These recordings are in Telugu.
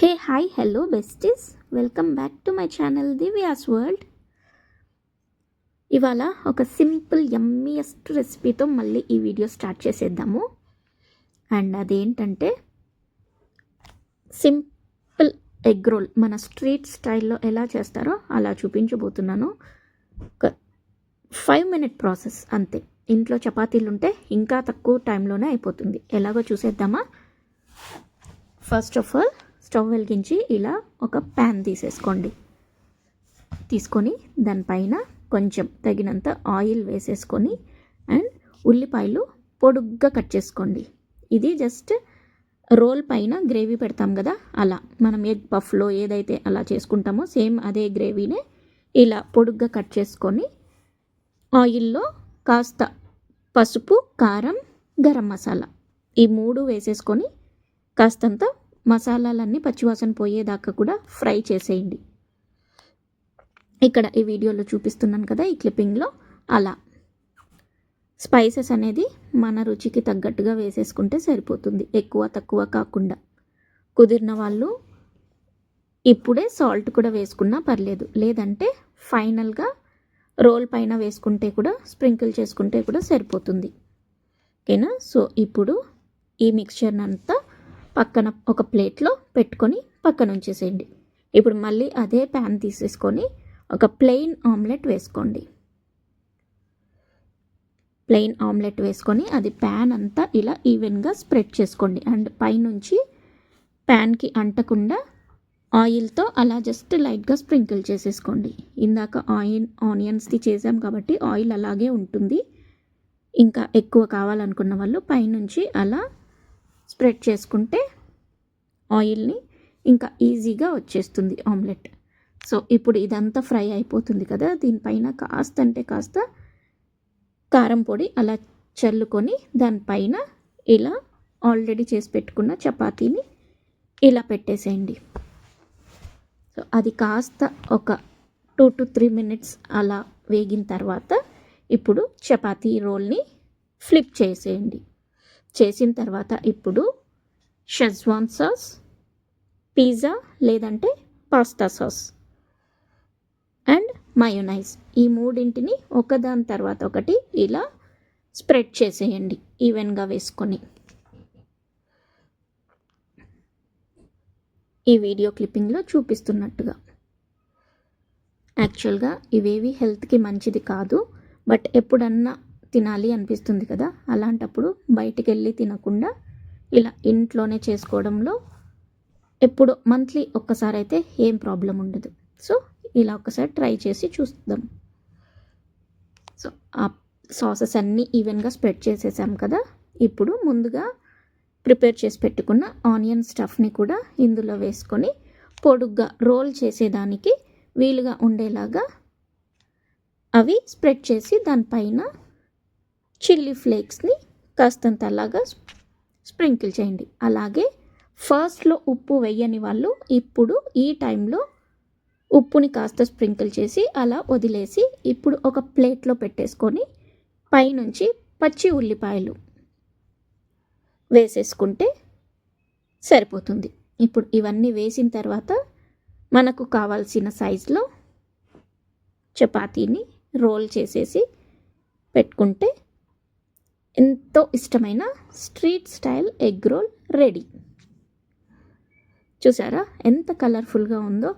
Hey hi hello besties welcome back to my channel Divya's world ఇవాళ ఒక సింపుల్ యమ్మీయెస్ట్ రెసిపీతో మళ్ళీ ఈ వీడియో స్టార్ట్ చేసేద్దాము. అండ్ అదేంటంటే సింపుల్ ఎగ్ రోల్ మన స్ట్రీట్ స్టైల్లో ఎలా చేస్తారో అలా చూపించబోతున్నాను. ఒక ఫైవ్ మినిట్ ప్రాసెస్ అంతే. ఇంట్లో చపాతీలు ఉంటే ఇంకా తక్కువ టైంలోనే అయిపోతుంది. ఎలాగో చూసేద్దామా? ఫస్ట్ ఆఫ్ ఆల్ స్టవ్ వెలిగించి ఇలా ఒక ప్యాన్ తీసేసుకోండి. తీసుకొని దానిపైన కొంచెం తగినంత ఆయిల్ వేసేసుకొని అండ్ ఉల్లిపాయలు పొడుగ్గా కట్ చేసుకోండి. ఇది జస్ట్ రోల్ పైన గ్రేవీ పెడతాం కదా అలా. మనం ఎగ్ పఫ్లో ఏదైతే అలా చేసుకుంటామో సేమ్ అదే గ్రేవీనే ఇలా పొడుగ్గా కట్ చేసుకొని ఆయిల్లో కాస్త పసుపు కారం గరం మసాలా ఈ మూడు వేసేసుకొని కాస్తంత మసాలాలన్నీ పచ్చివాసన పోయేదాకా కూడా ఫ్రై చేసేయండి. ఇక్కడ ఈ వీడియోలో చూపిస్తున్నాను కదా ఈ క్లిప్పింగ్లో. అలా. స్పైసెస్ అనేది మన రుచికి తగ్గట్టుగా వేసేసుకుంటే సరిపోతుంది. ఎక్కువ తక్కువ కాకుండా. కుదిరిన వాళ్ళు ఇప్పుడే సాల్ట్ కూడా వేసుకున్నా పర్లేదు. లేదంటే ఫైనల్గా రోల్ పైన వేసుకుంటే కూడా స్ప్రింకిల్ చేసుకుంటే కూడా సరిపోతుంది. ఓకేనా? సో ఇప్పుడు ఈ మిక్చర్ అంతా పక్కన ఒక ప్లేట్లో పెట్టుకొని పక్కన ఉంచేసేయండి. ఇప్పుడు మళ్ళీ అదే ప్యాన్ తీసేసుకొని ఒక ప్లెయిన్ ఆమ్లెట్ వేసుకోండి. ప్లెయిన్ ఆమ్లెట్ వేసుకొని అది ప్యాన్ అంతా ఇలా ఈవెన్గా స్ప్రెడ్ చేసుకోండి. అండ్ పైనుంచి ప్యాన్కి అంటకుండా ఆయిల్తో అలా జస్ట్ లైట్గా స్ప్రింకిల్ చేసేసుకోండి. ఇందాక ఆయిల్ ఆనియన్స్ది చేసాం కాబట్టి ఆయిల్ అలాగే ఉంటుంది. ఇంకా ఎక్కువ కావాలనుకున్న వాళ్ళు పైనుంచి అలా స్ప్రెడ్ చేసుకుంటే ఆయిల్ని ఇంకా ఈజీగా వచ్చేస్తుంది ఆమ్లెట్. సో ఇప్పుడు ఇదంతా ఫ్రై అయిపోతుంది కదా దీనిపైన కాస్త అంటే కాస్త కారం పొడి అలా చల్లుకొని దానిపైన ఇలా ఆల్రెడీ చేసి పెట్టుకున్న చపాతీని ఇలా పెట్టేసేయండి. సో అది కాస్త ఒక టూ టు త్రీ మినిట్స్ అలా వేగిన తర్వాత ఇప్పుడు చపాతీ రోల్ని ఫ్లిప్ చేసేయండి. చేసిన తర్వాత ఇప్పుడు షెజ్వాన్ సాస్ పిజ్జా లేదంటే పాస్తా సాస్ అండ్ మయోనైజ్. ఈ మూడింటిని ఒకదాని తర్వాత ఒకటి ఇలా స్ప్రెడ్ చేసేయండి ఈవెన్గా వేసుకొని. ఈ వీడియో క్లిప్పింగ్లో చూపిస్తున్నట్టుగా. యాక్చువల్గా ఇవేవి హెల్త్కి మంచిది కాదు బట్ ఎప్పుడన్నా తినాలి అనిపిస్తుంది కదా? అలాంటప్పుడు బయటికి వెళ్ళి తినకుండా ఇలా ఇంట్లోనే చేసుకోవడంలో ఎప్పుడో మంత్లీ ఒక్కసారి అయితే ఏం ప్రాబ్లం ఉండదు. సో ఇలా ఒకసారి ట్రై చేసి చూద్దాం. సో ఆ సాసెస్ అన్నీ ఈవెన్గా స్ప్రెడ్ చేసేసాం కదా? ఇప్పుడు ముందుగా ప్రిపేర్ చేసి పెట్టుకున్న ఆనియన్ స్టఫ్ని కూడా ఇందులో వేసుకొని పొడుగ్గా రోల్ చేసేదానికి వీలుగా ఉండేలాగా అవి స్ప్రెడ్ చేసి దానిపైన చిల్లీ ఫ్లేక్స్ని కాస్తంత అలాగా స్ప్రింకిల్ చేయండి. అలాగే ఫస్ట్లో ఉప్పు వేయని వాళ్ళు ఇప్పుడు ఈ టైంలో ఉప్పుని కాస్త స్ప్రింకిల్ చేసి అలా వదిలేసి ఇప్పుడు ఒక ప్లేట్లో పెట్టేసుకొని పైనుంచి పచ్చి ఉల్లిపాయలు వేసేసుకుంటే సరిపోతుంది. ఇప్పుడు ఇవన్నీ వేసిన తర్వాత మనకు కావాల్సిన సైజులో చపాతీని రోల్ చేసేసి పెట్టుకుంటే ఎంతో ఇష్టమైన street style egg roll ready. చూసారా? ఎంత కలర్ఫుల్గా ఉందో.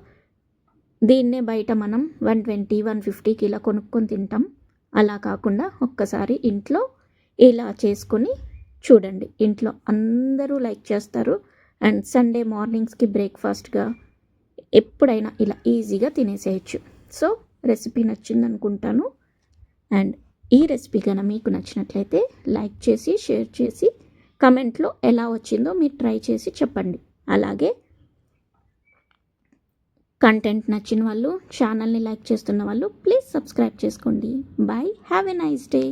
దీన్నే బయట మనం వన్ ట్వంటీ వన్ ఫిఫ్టీకి ఇలా కొనుక్కొని తింటాం. అలా కాకుండా ఒక్కసారి ఇంట్లో ఇలా చేసుకొని చూడండి. ఇంట్లో అందరూ లైక్ చేస్తారు. అండ్ సండే మార్నింగ్స్కి బ్రేక్ఫాస్ట్గా ఎప్పుడైనా ఇలా ఈజీగా తినేసేయచ్చు. సో రెసిపీ నచ్చింది అనుకుంటాను అండ్ ఈ రెసిపీ కనుక మీకు నచ్చినట్లయితే లైక్ చేసి షేర్ చేసి కమెంట్లో ఎలా వచ్చిందో మీరు ట్రై చేసి చెప్పండి. అలాగే కంటెంట్ నచ్చిన వాళ్ళు ఛానల్ని లైక్ చేస్తున్న వాళ్ళు ప్లీజ్ సబ్స్క్రైబ్ చేసుకోండి. Bye have a nice day